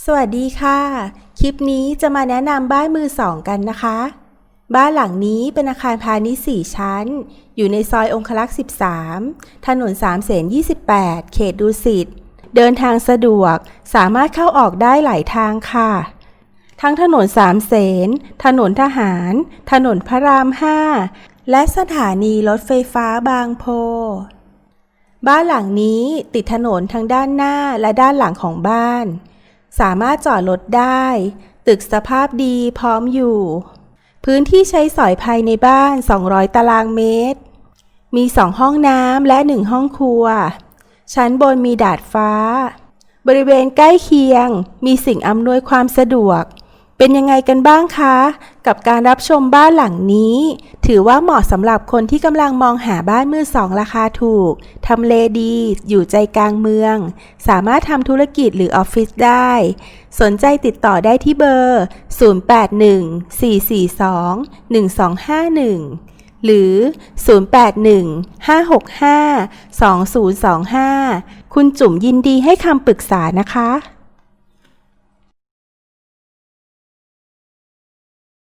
สวัสดีค่ะ คลิปนี้จะมาแนะนำบ้านมือสองกันนะคะ บ้านหลังนี้เป็นอาคารพาณิชย์4ชั้น อยู่ในซอยองคลักษ์ 13 ถนน3เสน28 เขตดุสิต เดินทางสะดวก สามารถเข้าออกได้หลายทางค่ะ ทั้งถนนสามเสน ถนนทหาร ถนนพระราม 5 และสถานีรถไฟฟ้าบางโพบ้านหลังนี้ติดถนนทั้งด้านหน้าและด้านหลังของบ้าน สามารถจอดรถได้ ตึกสภาพดีพร้อมอยู่ พื้นที่ใช้สอยภายในบ้าน 200 ตารางเมตร มี 2 ห้องน้ำและ 1 ห้องครัว ชั้นบนมีดาดฟ้า บริเวณใกล้เคียง มีสิ่งอำนวยความสะดวก เป็นยังไงกันบ้างคะ กับการรับชมบ้านหลังนี้ ถือว่าเหมาะสำหรับคนที่กำลังมองหาบ้านมือสองราคาถูกทำเลดี อยู่ใจกลางเมือง สามารถทำธุรกิจหรือออฟฟิศได้ สนใจติดต่อได้ที่เบอร์ 0814421251 หรือ 0815652025 คุณจุ๋มยินดีให้คำปรึกษานะคะ